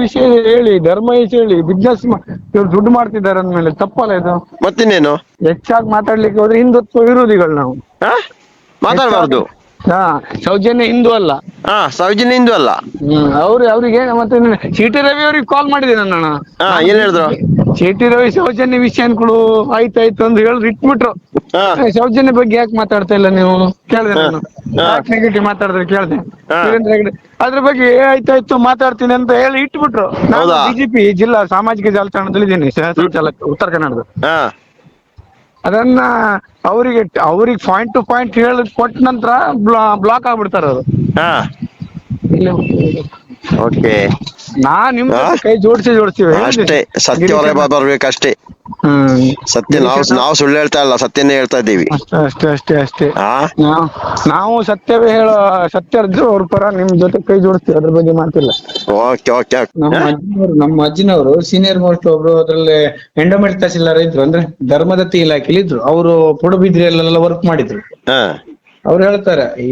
ವಿಷಯ ಹೇಳಿ ಧರ್ಮ ವಿಷಯ ಹೇಳಿ ಬಿಸ್ನೆಸ್ ಇವ್ರು ದುಡ್ಡು ಮಾಡ್ತಿದ್ದಾರೆ ಅಂದ್ಮೇಲೆ ತಪ್ಪಲ್ಲ ಇದು. ಮತ್ತಿನ್ನೇನು? ಹೆಚ್ಚಾಗಿ ಮಾತಾಡ್ಲಿಕ್ಕೆ ಹೋದ್ರೆ ಹಿಂದುತ್ವ ವಿರೋಧಿಗಳು ನಾವು. ಹಾ? ಮಾತಾಡಬಾರ್ದು. ಹಾ ಸೌಜನ್ಯ ಹಿಂದೂ ಅಲ್ಲ. ಹಾ ಸೌಜನ್ಯ ಹಿಂದೂ ಅಲ್ಲ. ಹ್ಮ್ ಅವ್ರು ಅವ್ರಿಗೆ ಮತ್ತೆ ಸಿಟಿ ರವಿ ಅವ್ರಿಗೆ ಕಾಲ್ ಮಾಡಿದೆ ನನ್ನ ಹಾ ಏನ್ ಹೇಳಿದ್ರು? ಸಿಟಿ ರವಿ ಸೌಜನ್ಯ ವಿಷಯ ಅನ್ಕೊಳು ಆಯ್ತಾಯ್ತು ಅಂತ ಹೇಳಿ ಇಟ್ಬಿಟ್ರು. ಹಾ. ಸೌಜನ್ಯ ಬಗ್ಗೆ ಯಾಕೆ ಮಾತಾಡ್ತಾ ಇಲ್ಲ ನೀವು? ಕೇಳಿದೆ ನಾನು. ಹಾ. ಯಾಕೆ ನೆಗೆಟಿವ್ ಮಾತಾಡಿದ್ರೆ ಕೇಳಿದೆ. ಹಾ. ವೀರೇಂದ್ರ ಹೆಗ್ಡೆ ಅದ್ರ ಬಗ್ಗೆ ಆಯ್ತಾಯ್ತು ಮಾತಾಡ್ತೀನಿ ಅಂತ ಹೇಳಿ ಇಟ್ಬಿಟ್ರು. ನಾನು ಹೌದಾ? ಬಿಜೆಪಿ ಜಿಲ್ಲಾ ಸಾಮಾಜಿಕ ಜಾಲತಾಣದಲ್ಲಿ ಇದ್ದೀನಿ ಸಹ ಉತ್ತರ ಕನ್ನಡದ. ಹಾ. ಅದನ್ನ ಅವರಿಗೆ ಅವ್ರಿಗೆ ಪಾಯಿಂಟ್ ಟು ಪಾಯಿಂಟ್ ಹೇಳಿ ಕೊಟ್ಟ ನಂತರ ಬ್ಲಾಕ್ ಆಗ್ಬಿಡ್ತಾರ ಅದು. ಹಾ. ಓಕೆ. ನಾನ್ ನಿಮ್? ಕೈ ಜೋಡಿಸಿ ಜೋಡಿಸ್ತೀವಿ. ಅಷ್ಟೇ ಸತ್ಯ ಹೊರಗೆ ಬರ್ಬೇಕಷ್ಟೇ. ಹ್ಮ್. ಸತ್ಯ ನಾವು ನಾವು ಸುಳ್ಳು ಹೇಳ್ತಾ ಇಲ್ಲ ಸತ್ಯನೇ ಹೇಳ್ತಾ ಇದ್ದೀವಿ. ಅಷ್ಟೇ ಅಷ್ಟೇ ಅಷ್ಟೇ ಅಷ್ಟೇ. ನಾವು ನಾವು ಸತ್ಯವೇ ಹೇಳೋ ಸತ್ಯ ಇದ್ರು ಅವ್ರ ಪರ ನಿಮ್ ಜೊತೆ ಕೈ ಜೋಡಿಸ್ತೀವಿ ಅದ್ರ ಬಗ್ಗೆ ಮಾತಿಲ್ಲ. ಓಕೆ ಓಕೆ ನಮ್ಮ ಅಜ್ಜಿನವರು ನಮ್ಮ ಅಜ್ಜಿನವರು ಸೀನಿಯರ್ ಮೋಸ್ಟ್ ಒಬ್ರು ಅದ್ರಲ್ಲಿ ಎಂಡೋಮೆಟ್ ತಹಸೀಲ್ದಾರ್ ಇದ್ರು ಅಂದ್ರೆ ಧರ್ಮದತ್ತಿ ಇಲಾಖೆಲಿ ಇದ್ರು. ಅವರು ಪಡುಬಿದ್ರಿಯಲ್ಲೆಲ್ಲ ವರ್ಕ್ ಮಾಡಿದ್ರು. ಹಾ ಅವ್ರು ಹೇಳ್ತಾರೆ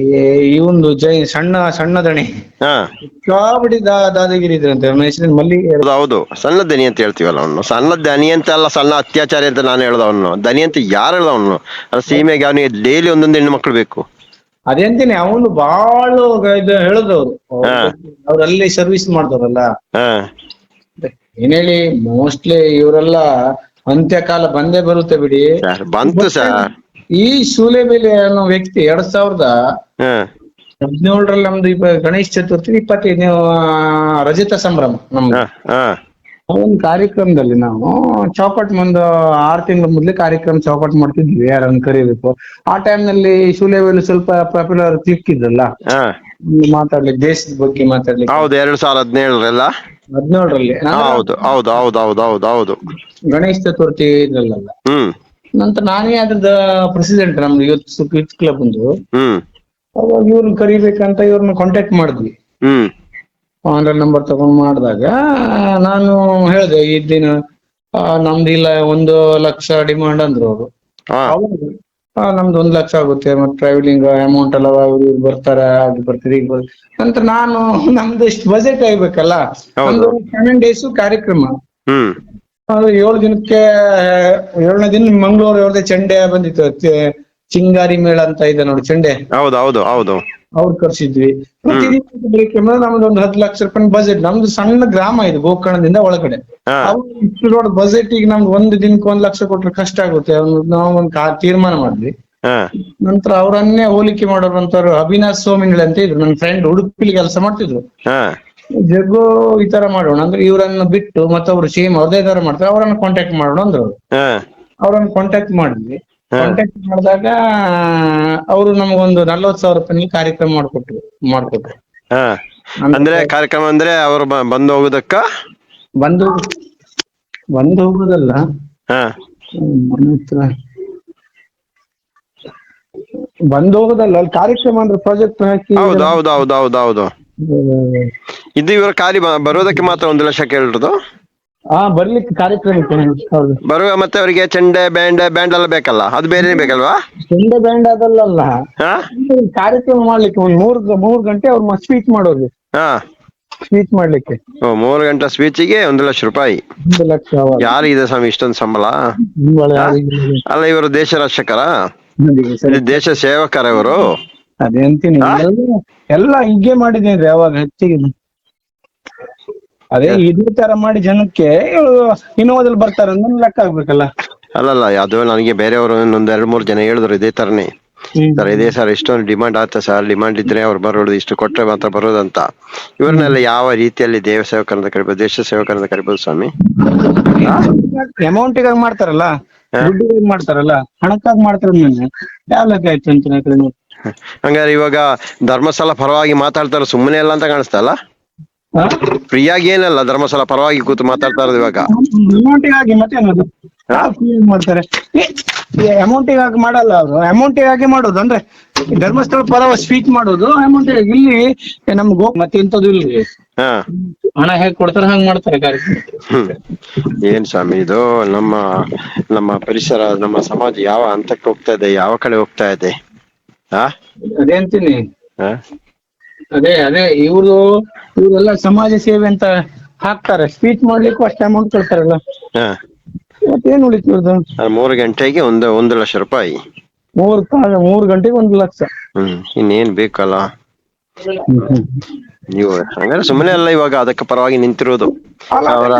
ಈ ಒಂದು ಜೈ ಸಣ್ಣ ಸಣ್ಣ ದಣಿ. ಹಾ. ಕಾಬಡಿ ದಾದಾಗಿರಿ ಇದ್ರಂತೆ ಹೆಸರಿನ ಮಲ್ಲಿಗೆ ಹೌದು ಹೌದು. ಸಣ್ಣ ದನಿ ಅಂತ ಹೇಳ್ತೀವಲ್ಲ ಅವನು. ಸಣ್ಣ ದನಿ ಅಂತ ಅಲ್ಲ ಸಣ್ಣ ಅತ್ಯಾಚಾರಿ ಅಂತ ನಾನು ಹೇಳ್ದ ಅವನು. ದನಿ ಅಂತ ಯಾರು ಹೇಳ್ದ ಅವನು. ಅದು ಸೀಮೆಗೆ ಅವನಿಗೆ ಡೈಲಿ ಒಂದೊಂದು ಹೆಣ್ಣು ಮಕ್ಕಳು ಬೇಕು. ಅದೇಂತೀನಿ ಅವನು ಬಾಳ ಇದು ಹೇಳಿದವ್ರು. ಅವ್ರು. ಅಲ್ಲಿ ಸರ್ವಿಸ್ ಮಾಡ್ತಾರಲ್ಲ ಹಾ. ಏನ್ ಹೇಳಿ ಮೋಸ್ಟ್ಲಿ ಇವರೆಲ್ಲ ಅಂತ್ಯಕಾಲ ಬಂದೇ ಬರುತ್ತೆ ಬಿಡಿ. ಸರ್ ಬಂತು ಸರ್. ಈ ಸೂಲೆಬೆಲೆ ಅನ್ನೋ ವ್ಯಕ್ತಿ ಎರಡ್ ಸಾವಿರದ ಹದಿನೇಳರಲ್ಲಿ ನಮ್ದು ಇಪ್ಪ ಗಣೇಶ ಚತುರ್ಥಿ ಇಪ್ಪತ್ತೈದನೇ ರಜತ ಸಂಭ್ರಮ ನಮ್ದು. ಒಂದು ಕಾರ್ಯಕ್ರಮದಲ್ಲಿ ನಾವು ಚೌಕಟ್ ಮುಂದೆ ಆರು ತಿಂಗಳ ಮೊದ್ಲೇ ಕಾರ್ಯಕ್ರಮ ಚೌಕಟ್ ಮಾಡ್ತಿದ್ವಿ ಯಾರನ್ನು ಕರೀಬೇಕು. ಆ ಟೈಮ್ನಲ್ಲಿ ನಲ್ಲಿ ಸ್ವಲ್ಪ ಪಾಪ್ಯುಲರ್ ಕ್ಲಿಕ್ ಇದ್ದಲ್ಲ. ಮಾತಾಡ್ಲಿಕ್ಕೆ ದೇಶದ ಬಗ್ಗೆ ಮಾತಾಡ್ಲಿಕ್ಕೆ. ಹೌದು ಎರಡ್ ಸಾವಿರದ ಹದಿನೇಳರಲ್ಲ? ಹದಿನೇಳರಲ್ಲಿ. ಹೌದು ಹೌದು ಹೌದು ಹೌದು ಹೌದು ಹೌದು. ಗಣೇಶ ಚತುರ್ಥಿ ಇದ್ರಲ್ಲ ಹ್ಮ್. ನಂತರ ನಾನೇ ಅದ್ರದ ಪ್ರೆಸಿಡೆಂಟ್ ನಮ್ದು ಯೂತ್ ಯೂತ್ ಕ್ಲಬ್ ಒಂದು ಹ್ಮ್. ಅವಾಗ ಇವ್ರನ್ನ ಕರಿಬೇಕಂತ ಇವ್ರನ್ನ ಕಾಂಟ್ಯಾಕ್ಟ್ ಮಾಡಿದ್ವಿ. ಹ್ಮ್. ಆನ್ಲೈನ್ ನಂಬರ್ ತಗೊಂಡ್ ಮಾಡಿದಾಗ ನಾನು ಹೇಳಿದೆ ಈ ದಿನ ನಮ್ದು ಇಲ್ಲ ಒಂದು ಲಕ್ಷ ಡಿಮಾಂಡ್ ಅಂದ್ರು ಅವರು. ಹಾ. ನಮ್ದು ಒಂದ್ ಲಕ್ಷ ಆಗುತ್ತೆ ಮತ್ತೆ ಟ್ರಾವೆಲಿಂಗ್ ಅಮೌಂಟ್ ಎಲ್ಲ ಅವ್ರು ಇವ್ರು ಬರ್ತಾರೆ ಅದು ಬರ್ತಾರೆ ಈಗ ನಂತರ ನಾನು ನಮ್ದು ಇಷ್ಟು ಬಜೆಟ್ ಆಗ್ಬೇಕಲ್ಲ. ಒಂದು ನಮ್ದು ಸೆವೆನ್ ಡೇಸ್ ಕಾರ್ಯಕ್ರಮ. ಹ್ಮ್. ಅದು ಏಳು ದಿನಕ್ಕೆ ಏಳನೇ ದಿನ ಮಂಗಳೂರು ಅವ್ರದೇ ಚಂಡೆ ಬಂದಿತ್ತು. ಚೆ- ಚಿಂಗಾರಿ ಮೇಳ ಅಂತ ಇದೆ ನೋಡಿ ಚೆಂಡೆ. ಹೌದು ಹೌದು ಹೌದು. ಅವ್ರು ಕರ್ಸಿದ್ವಿ. ಮತ್ತೆ ಇದಕ್ಕೆ ನಮ್ದು ಒಂದು ಹತ್ತು ಲಕ್ಷ ರೂಪಾಯಿ ಬಜೆಟ್ ನಮ್ದು ಸಣ್ಣ ಗ್ರಾಮ ಇದು ಗೋಕರ್ಣದಿಂದ ಒಳಗಡೆ. ಹಾ. ಅವ್ರು ಇಷ್ಟು ದೊಡ್ಡ ಬಜೆಟ್ ಈಗ ನಮ್ದು ಒಂದು ದಿನಕ್ಕೆ ಒಂದ್ ಲಕ್ಷ ಕೊಟ್ರೆ ಕಷ್ಟ ಆಗುತ್ತೆ. ಅವ್ನು ನಾವು ಒಂದು ಕಾ ತೀರ್ಮಾನ ಮಾಡಿದ್ವಿ. ಹಾ. ನಂತರ ಅವರನ್ನೇ ಹೋಲಿಕೆ ಮಾಡೋರಂತವ್ರು ಅವಿನಾಶ್ ಸೋಮಿಂಗ್ಳೆ ಅಂತ ಇದ್ರು. ನನ್ನ ಫ್ರೆಂಡ್ ಉಡುಪಿಲಿ ಕೆಲಸ ಮಾಡ್ತಿದ್ರು. ಹಾ. ಜಗ್ಗು ಈ ತರ ಮಾಡೋಣ ಅಂದ್ರೆ ಇವರನ್ನು ಬಿಟ್ಟು ಮತ್ತೊಬ್ರು ಸೇಮ್ ಅವ್ರದೇ ತರ ಮಾಡ್ತಾರೆ. ಅವರನ್ನು ಕಾಂಟ್ಯಾಕ್ಟ್ ಮಾಡೋಣ ಅಂದ್ರು. ಅವರನ್ನು ಕಾಂಟ್ಯಾಕ್ಟ್ ಮಾಡಿದ್ವಿ. ಕಾಂಟ್ಯಾಕ್ಟ್ ಮಾಡಿದಾಗ ಅವರು ನಮಗೊಂದು ನಲ್ವತ್ತು ಸಾವಿರ ರೂಪಾಯಿ ಕಾರ್ಯಕ್ರಮ ಮಾಡ್ಕೊಟ್ರು ಮಾಡ್ಕೊಟ್ರು. ಹಾ. ಅಂದ್ರೆ ಕಾರ್ಯಕ್ರಮ ಅಂದ್ರೆ ಅವರು ಬಂದು ಹೋಗುದಕ್ಕ? ಬಂದು ಬಂದು ಹೋಗುದಲ್ಲ. ಬಂದು ಹೋಗುದಲ್ಲ. ಅಲ್ಲಿ ಕಾರ್ಯಕ್ರಮ ಅಂದ್ರೆ ಪ್ರಾಜೆಕ್ಟ್ ಹಾಕಿ ಹೌದು ಹೌದು ಹೌದು ಹೌದು ಹೌದು. ಇದು ಇವರ ಖಾಲಿ ಬರೋದಕ್ಕೆ ಮಾತ್ರ ಒಂದು ಲಕ್ಷ ಕೇಳಿರೋದು? ಹಾ ಬರ್ಲಿಕ್ಕೆ ಕಾರ್ಯಕ್ರಮಕ್ಕೆ ಹೌದು. ಬರುವ ಮತ್ತೆ ಅವರಿಗೆ ಚೆಂಡೆ ಬ್ಯಾಂಡ್ ಬ್ಯಾಂಡ್ ಎಲ್ಲ ಬೇಕಲ್ಲ? ಅದು ಬೇರೆ ಬೇಕಲ್ವಾ? ಚೆಂಡೆ ಬ್ಯಾಂಡ್ ಅದಲ್ಲಲ್ಲ ಕಾರ್ಯಕ್ರಮ ಮಾಡ್ಲಿಕ್ಕೆ ಒಂದ್ ಮೂರ್ ಮೂರ್ ಗಂಟೆ ಅವ್ರು ಸ್ಪೀಚ್ ಮಾಡೋದು ಹಾ. ಸ್ಪೀಚ್ ಮಾಡ್ಲಿಕ್ಕೆ. ಓ ಮೂರು ಗಂಟೆ ಸ್ಪೀಚಿಗೆ ಒಂದು ಲಕ್ಷ ರೂಪಾಯಿ. ಒಂದು ಲಕ್ಷ. ಯಾರಿಗಿದೆ ಸ್ವಾಮಿ ಇಷ್ಟೊಂದು ಸಂಬಳ. ಅಲ್ಲ ಇವರು ದೇಶ ರಕ್ಷಕರ? ದೇಶ ಸೇವಕರ ಇವರು. ಅದೇ ಅಂತೀನಿ. ಎಲ್ಲ- ಎಲ್ಲ ಹೀಗೆ ರೀ ಅವಾಗ ಹೆಚ್ಚಿಗೆ? ಅದೇ ಇದೇ ತರ ಮಾಡಿ ಜನಕ್ಕೆ ಇನ್ನೋದಲ್ಲಿ ಬರ್ತಾರ ಅಂದ್ರೆ ಲೆಕ್ಕ ಆಗ್ಬೇಕಲ್ಲ. ಅಲ್ಲಲ್ಲ ಅದು ನನಗೆ ಬೇರೆಯವರು ಇನ್ನೊಂದ್ ಎರಡ್ ಮೂರ್ ಜನ ಹೇಳಿದ್ರು ಇದೇ ತರನೇ. ಸರ್ ಇದೇ ಸರ್ ಇಷ್ಟೊಂದು ಡಿಮಾಂಡ್ ಆತ ಸರ್? ಡಿಮಾಂಡ್ ಇದ್ರೆ ಅವ್ರು ಬರೋದು ಇಷ್ಟು ಕೊಟ್ರೆ ಮಾತ್ರ ಬರೋದಂತ. ಇವ್ರನ್ನೆಲ್ಲ ಯಾವ ರೀತಿಯಲ್ಲಿ ದೇವ ಸೇವಕರಂತ ಕರಿಬೋದು ದೇಶ ಸೇವಕರಂತ ಕರಿಬೋದು ಸ್ವಾಮಿ? ಅಮೌಂಟ್ಗಾಗಿ ಮಾಡ್ತಾರಲ್ಲ? ದುಡ್ಡಿಗಾಗಿ ಮಾಡ್ತಾರಲ್ಲ? ಹಣಕ್ಕಾಗಿ ಮಾಡ್ತಾರ ಯಾವ ಲೆಕ್ಕ ಆಯ್ತು ಅಂತ ನಾ ಕಡೆ ನೋಡಿ. ಹಂಗಾರೆ ಇವಾಗ ಧರ್ಮಸ್ಥಳ ಪರವಾಗಿ ಮಾತಾಡ್ತಾರ ಸುಮ್ಮನೆ ಇಲ್ಲ ಅಂತ ಕಾಣಿಸ್ತಾ ಅಲ್ಲ ಹಾ? ಫ್ರೀಯಾಗಿ ಏನಲ್ಲ ಧರ್ಮಸ್ಥಳ ಪರವಾಗಿ ಕೂತು ಮಾತಾಡ್ತಾ ಇರೋದು ಇವಾಗ? ಅಮೌಂಟಿಗಾಗಿ ಮಾಡ್ತಾರೆ. ಅಮೌಂಟಿಗಾಗಿ ಮಾಡಲ್ಲ ಅವರು. ಅಮೌಂಟಿಗಾಗಿ ಮಾಡೋದು ಅಂದ್ರೆ ಧರ್ಮಸ್ಥಳ ಪರವ ಸ್ಪೀಚ್ ಮಾಡೋದು ಅಮೌಂಟ್ ಇಲ್ಲಿ ನಮ್ಗೆ ಗೋ ಮತ್ತೆ ಇಂಥದ್ದು ಇಲ್ಲಿ ಹಾ. ಹಣ ಹೇಗ್ ಕೊಡ್ತಾರೆ ಹಂಗ್ ಮಾಡ್ತಾರೆ ಕಾರ್ಯಕ್ರಮ ಏನ್ ಸ್ವಾಮಿ ಇದು? ನಮ್ಮ ನಮ್ಮ ಪರಿಸರ ನಮ್ಮ ಸಮಾಜ ಯಾವ ಹಂತಕ್ಕೆ ಹೋಗ್ತಾ ಇದೆ? ಯಾವ ಕಡೆ ಹೋಗ್ತಾ ಇದೆ? ಹಾ? ಅದೇ ಅಂತೀನಿ. ಹಾ? ಅದೇ ಅದೇ ಇವ್ರು ಇವರೆಲ್ಲ ಸಮಾಜ ಸೇವೆ ಅಂತ ಹಾಕ್ತಾರೆ. ಸ್ಪೀಚ್ ಮಾಡ್ಲಿಕ್ಕೂ ಅಷ್ಟು ಅಮೌಂಟ್ ಕೊಡ್ತಾರಲ್ಲ. ಹಾ. ಮತ್ತೇನ್ ಉಳಿತು ಇವ್ರದ್ದು ಅದು ಮೂರು ಗಂಟೆಗೆ ಒಂದು ಒಂದು ಲಕ್ಷ ರೂಪಾಯಿ. ಮೂರ್ ಮೂರು ಮೂರ್ ಗಂಟೆಗೆ ಒಂದು ಲಕ್ಷ. ಹ್ಮ್ ಇನ್ನೇನ್ ಬೇಕಲ್ಲ. ನೀವು ಹಂಗಾರೆ ಸುಮ್ಮನೆ ಅಲ್ಲ ಇವಾಗ ಅದಕ್ಕೆ ಪರವಾಗಿ ನಿಂತಿರೋದು. ಅವರ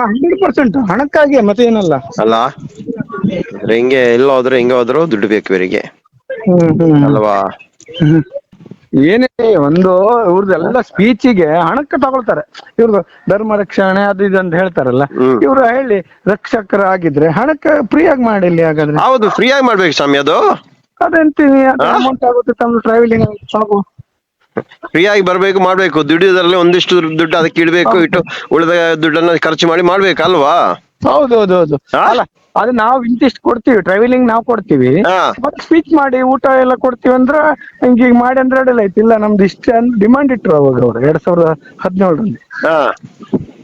ಹಂಡ್ರೆಡ್ ಪರ್ಸೆಂಟ್ ಹಣಕ್ಕಾಗಿ ಮತ್ತೆ ಏನಲ್ಲ ಅಲ್ಲ ಹಿಂಗೆ ಎಲ್ಲ ಹೋದ್ರು ಹಿಂಗೆ ಹೋದ್ರು ದುಡ್ಡು ಬೇಕು ಇವರಿಗೆ. ಅಲ್ವಾ ಹ್ಮ್. ಏನೇ ಒಂದು ಇವ್ರದ್ದೆಲ್ಲ ಸ್ಪೀಚಿಗೆ ಹಣಕ್ಕ ತಗೊಳ್ತಾರೆ. ಇವ್ರದ್ದು ಧರ್ಮ ರಕ್ಷಣೆ ಅದು ಇದು ಅಂತ ಹೇಳ್ತಾರಲ್ಲ. ಇವ್ರು ಹೇಳಿ ರಕ್ಷಕರಾಗಿದ್ರೆ ಹಣಕ್ಕೆ ಫ್ರೀ ಆಗಿ ಮಾಡಿಲ್ಲ ಹಾಗಾದ್ರೆ. ಹೌದು ಫ್ರೀ ಆಗಿ ಮಾಡ್ಬೇಕು ಸ್ವಾಮಿ ಅದು. ಅದೆಂತೀನಿ ಅಮೌಂಟ್ ಆಗುತ್ತೆ ತಮ್ಮ ಟ್ರಾವೆಲಿಂಗ್ ಸಾಕು. ಫ್ರೀ ಆಗಿ ಬರ್ಬೇಕು ಮಾಡ್ಬೇಕು. ದುಡಿಯೋದ್ರಲ್ಲಿ ಒಂದಿಷ್ಟು ದುಡ್ಡು ಅದಕ್ಕೆ ಇಡ್ಬೇಕು ಇಟ್ಟು ಉಳಿದ ದುಡ್ಡನ್ನ ಖರ್ಚು ಮಾಡಿ ಮಾಡ್ಬೇಕಲ್ವಾ ಹೌದು ಹೌದು ಹೌದು. ಹಾ? ಅಲ್ಲ ಅದು ನಾವು ಇಂತಿಷ್ಟು ಕೊಡ್ತೀವಿ ಟ್ರಾವೆಲಿಂಗ್ ನಾವು ಕೊಡ್ತೀವಿ. ಹಾ. ಮತ್ತೆ ಸ್ಪೀಚ್ ಮಾಡಿ ಊಟ ಎಲ್ಲ ಕೊಡ್ತೀವಿ ಅಂದ್ರ ಹಿಂಗ ಹಿಂಗ್ ಮಾಡಿ ಅಂದ್ರೆ ಅಡ್ಡಿಲ್ಲ ಆಯ್ತು. ಇಲ್ಲ ನಮ್ದು ಇಷ್ಟ ಡಿಮಾಂಡ್ ಇಟ್ರು ಅವಾಗ ಅವ್ರು ಎರಡ್ ಸಾವಿರದ ಹದಿನೇಳರಲ್ಲಿ. ಹಾ.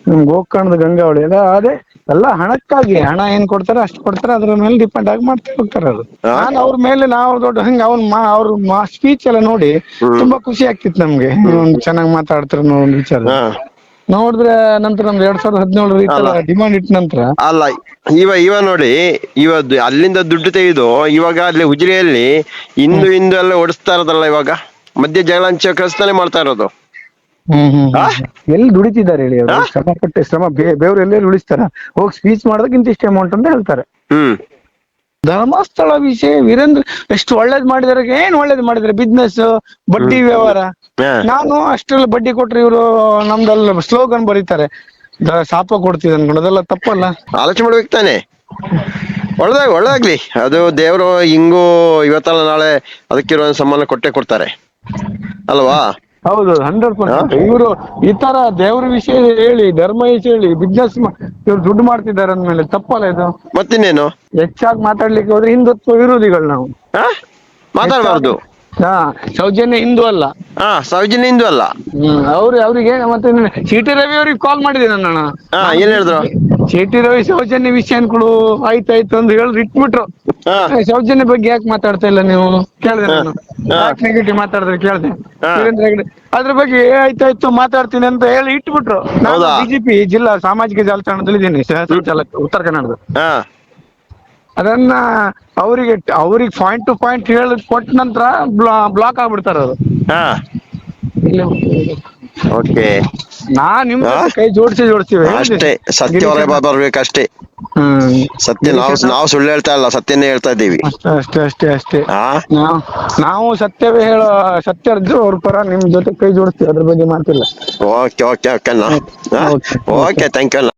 ನಮ್ ಗೋಕರ್ಣದ ಗಂಗಾವಳಿ ಎಲ್ಲ ಅದೇ ಎಲ್ಲ ಹಣಕ್ಕಾಗಿ ಹಣ ಏನ್ ಕೊಡ್ತಾರೆ ಅಷ್ಟು ಕೊಡ್ತಾರೆ ಅದ್ರ ಮೇಲೆ ಡಿಪೆಂಡ್ ಆಗಿ ಮಾಡ್ತಾ ಹೋಗ್ತಾರೆ ಅದು ಹಾ. ನಾನು ಅವ್ರ ಮೇಲೆ ನಾವು ದೊಡ್ಡ ಹಂಗ ಅವ್ನ ಮಾ ಅವ್ರ ಮಾ ಸ್ಪೀಚ್ ಎಲ್ಲ ನೋಡಿ ತುಂಬಾ ಖುಷಿ ಆಗ್ತಿತ್ತು ನಮ್ಗೆ. ಒಂದು ಚೆನ್ನಾಗಿ ಮಾತಾಡ್ತಾರೆ ಅನ್ನೋ ಒಂದು ವಿಚಾರ. ಹಾ. ನೋಡಿದ್ರೆ ನಂತರ ನಮ್ದು ಎರಡ್ ಸಾವಿರದ ಹದಿನೇಳರ ಡಿಮಾಂಡ್ ಇಟ್ಟ ನಂತರ? ಅಲ್ಲ ಇವ ಇವ ನೋಡಿ ಇವ ಅಲ್ಲಿಂದ ದುಡ್ಡು ತೆಗೆದು ಇವಾಗ ಅಲ್ಲಿ ಉಜಿರೆಯಲ್ಲಿ ಇಂದು ಇಂದು ಎಲ್ಲ ಓಡಿಸ್ತಾ ಇರೋದಲ್ಲ ಇವಾಗ? ಮಧ್ಯ ಜಗಳಂಚ ಕಳಿಸ್ತಾನೆ ಮಾಡ್ತಾ ಇರೋದು. ಹ್ಮ್ ಹ್ಮ್ ಆ? ಎಲ್ಲಿ ದುಡಿತಿದ್ದಾರೆ ಹೇಳಿ ಅವರು? ಶ್ರಮ ಪಟ್ಟೆ ಶ್ರಮ ಬೇವ್ರು ಎಲ್ಲೆಲ್ಲಿ ಉಳಿಸ್ತಾರ? ಹೋಗಿ ಸ್ಪೀಚ್ ಮಾಡೋದಕ್ಕಿಂತ ಇಷ್ಟ ಅಮೌಂಟ್ ಅಂತ ಹೇಳ್ತಾರೆ. ಹ್ಮ್. ಧರ್ಮಸ್ಥಳ ವಿಷಯ ವೀರೇಂದ್ರ ಎಷ್ಟು ಒಳ್ಳೇದ್ ಮಾಡಿದಾರೆ ಏನ್ ಒಳ್ಳೇದ್ ಮಾಡಿದಾರೆ ಬಿಸ್ನೆಸ್ ಬಡ್ಡಿ ವ್ಯವಹಾರ. ನಾನು ಅಷ್ಟೆಲ್ಲ ಬಡ್ಡಿ ಕೊಟ್ರೆ ಇವರು ನಮ್ದಲ್ಲ ಸ್ಲೋಗನ್ ಬರೀತಾರೆ. ದ- ಶಾಪ ಕೊಡ್ತಿದ್ ಅನ್ಕೊಂಡು ಅದೆಲ್ಲ ತಪ್ಪಲ್ಲ. ಆಲೋಚನೆ ಮಾಡ್ಬೇಕು ತಾನೆ. ಒಳ್ಳೆದಾಗ ಒಳ್ಳೇದಾಗ್ಲಿ. ಅದು ದೇವರು ಹಿಂಗೂ ಇವತ್ತಲ್ಲ ನಾಳೆ ಅದಕ್ಕಿರೋ ಸಂಬಂಧ ಕೊಟ್ಟೆ ಕೊಡ್ತಾರೆ. ಅಲ್ವಾ? ಹೌದು ಹಂಡ್ರೆಡ್ ಪರ್ಸೆಂಟ್ ಇವರು ಈ ತರ ದೇವ್ರ ವಿಷಯ ಹೇಳಿ ಧರ್ಮ ವಿಷಯ ಹೇಳಿ ಬಿಸ್ನೆಸ್ ಇವ್ರು ದುಡ್ಡು ಮಾಡ್ತಿದ್ದಾರೆ ಅಂದ್ಮೇಲೆ ತಪ್ಪಲ್ಲ ಇದು. ಮತ್ತಿನ್ನೇನು? ಹೆಚ್ಚಾಗಿ ಮಾತಾಡ್ಲಿಕ್ಕೆ ಹೋದ್ರೆ ಹಿಂದುತ್ವ ವಿರೋಧಿಗಳು ನಾವು. ಹಾ? ಮಾತಾಡಬಾರ್ದು. ಹಾ ಸೌಜನ್ಯ ಹಿಂದೂ ಅಲ್ಲ. ಹಾ ಸೌಜನ್ಯ ಹಿಂದೂ ಅಲ್ಲ. ಹ್ಮ್ ಅವ್ರು ಅವ್ರಿಗೆ ಮತ್ತೆ ಸಿಟಿ ರವಿ ಅವ್ರಿಗೆ ಕಾಲ್ ಮಾಡಿದೆ ನನ್ನ ಹಾ ಏನ್ ಹೇಳಿದ್ರು? ಸಿಟಿ ರವಿ ಸೌಜನ್ಯ ವಿಷಯ ಅನ್ಕೊಳು ಆಯ್ತಾಯ್ತು ಅಂತ ಹೇಳಿ ಇಟ್ಬಿಟ್ರು. ಹಾ. ಸೌಜನ್ಯ ಬಗ್ಗೆ ಯಾಕೆ ಮಾತಾಡ್ತಾ ಇಲ್ಲ ನೀವು? ಕೇಳಿದೆ ನಾನು. ಹಾ. ಯಾಕೆ ನೆಗೆಟಿವ್ ಮಾತಾಡಿದ್ರೆ ಕೇಳಿದೆ. ಹಾ. ವೀರೇಂದ್ರ ಹೆಗ್ಡೆ ಅದ್ರ ಬಗ್ಗೆ ಏ, ಆಯ್ತಾಯ್ತು ಮಾತಾಡ್ತೀನಿ ಅಂತ ಹೇಳಿ ಇಟ್ಬಿಟ್ರು. ನಾನು ಹೌದಾ? ಬಿಜೆಪಿ ಜಿಲ್ಲಾ ಸಾಮಾಜಿಕ ಜಾಲತಾಣದಲ್ಲಿ ಇದ್ದೀನಿ ಸಹ ಸಂಚಾಲಕ ಉತ್ತರ ಕನ್ನಡದ. ಹಾ. ಅದನ್ನ ಅವರಿಗೆ ಅವ್ರಿಗೆ ಪಾಯಿಂಟ್ ಟು ಪಾಯಿಂಟ್ ಹೇಳಿ ಕೊಟ್ಟ ನಂತರ ಬ್ಲಾಕ್ ಆಗ್ಬಿಡ್ತಾರ ಅದು. ಹಾ. ಇಲ್ಲಿ. ಓಕೆ. ನಾನ್ ನಿಮ್ ಕೈ ಜೋಡಿಸಿ ಜೋಡಿಸ್ತೀವಿ ಅಷ್ಟೇ ಸತ್ಯ ಹೊರಗೆ ಬರ್ಬೇಕಷ್ಟೇ. ಹ್ಮ್. ಸತ್ಯ ನಾವು ನಾವು ಸುಳ್ಳು ಹೇಳ್ತಾ ಇಲ್ಲ ಸತ್ಯನೇ ಹೇಳ್ತಾ ಇದ್ದೀವಿ. ಅಷ್ಟೇ ಅಷ್ಟೇ ಅಷ್ಟೇ ನಾವು ನಾವು ಸತ್ಯವೇ ಹೇಳೋ ಸತ್ಯ ಇದ್ದು ಅವ್ರ ಪರ ನಿಮ್ ಜೊತೆ ಕೈ ಜೋಡಿಸ್ತೀವಿ ಅದ್ರ ಬಗ್ಗೆ ಮಾತಿಲ್ಲ. ಓಕೆ ಓಕೆ ಓಕೆ ಅಣ್ಣ. Okay, okay. Okay. Thank you ಅಣ್ಣ.